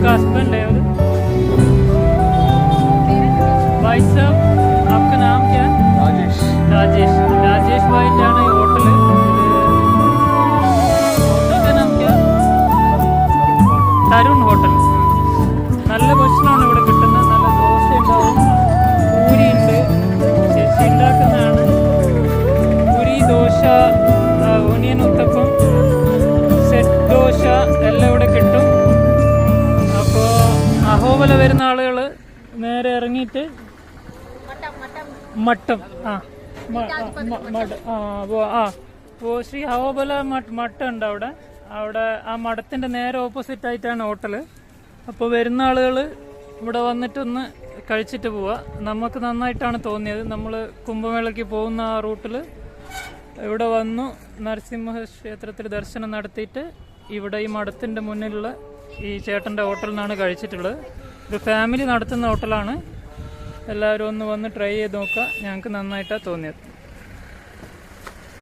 आपका हस्बैंड है और भाई साहब आपका नाम क्या है राजेश राजेश राजेश भाई जाना होटल होटल का नाम क्या തരുൺ ഹോട്ടൽ നല്ല ഭക്ഷണമാണ് ഇവിടെ കിട്ടുന്നത്. നല്ല ദോശ ഉണ്ടാവും. ഉണ്ട്. ചേച്ചി ഉണ്ടാക്കുന്നതാണ്. പൂരി ദോശ ഒനിയൻ ഉത്തപ്പം. അഹോബല വരുന്ന ആളുകൾ നേരെ ഇറങ്ങിയിട്ട് മട്ടം ആ. അപ്പോൾ ആ അപ്പോൾ ശ്രീ ഹവോബല മട്ടം ഉണ്ട് അവിടെ. അവിടെ ആ മഠത്തിന്റെ നേരെ ഓപ്പോസിറ്റ് ആയിട്ടാണ് ഹോട്ടൽ അപ്പോൾ വരുന്ന ആളുകൾ ഇവിടെ വന്നിട്ടൊന്ന് കഴിച്ചിട്ട് പോവുക നമുക്ക് നന്നായിട്ടാണ് തോന്നിയത്. നമ്മൾ കുംഭമേളയ്ക്ക് പോകുന്ന ആ റൂട്ടിൽ ഇവിടെ വന്നു. നരസിംഹ ക്ഷേത്രത്തിൽ ദർശനം നടത്തിയിട്ട് ഇവിടെ ഈ മഠത്തിന്റെ മുന്നിലുള്ള ഈ ചേട്ടന്റെ ഹോട്ടലിൽ നിന്നാണ് കഴിച്ചിട്ടുള്ളത്. ഒരു ഫാമിലി നടത്തുന്ന ഹോട്ടലാണ് എല്ലാവരും ഒന്ന് വന്ന് ട്രൈ ചെയ്ത് നോക്കുക. ഞങ്ങൾക്ക് നന്നായിട്ടാണ് തോന്നിയത്.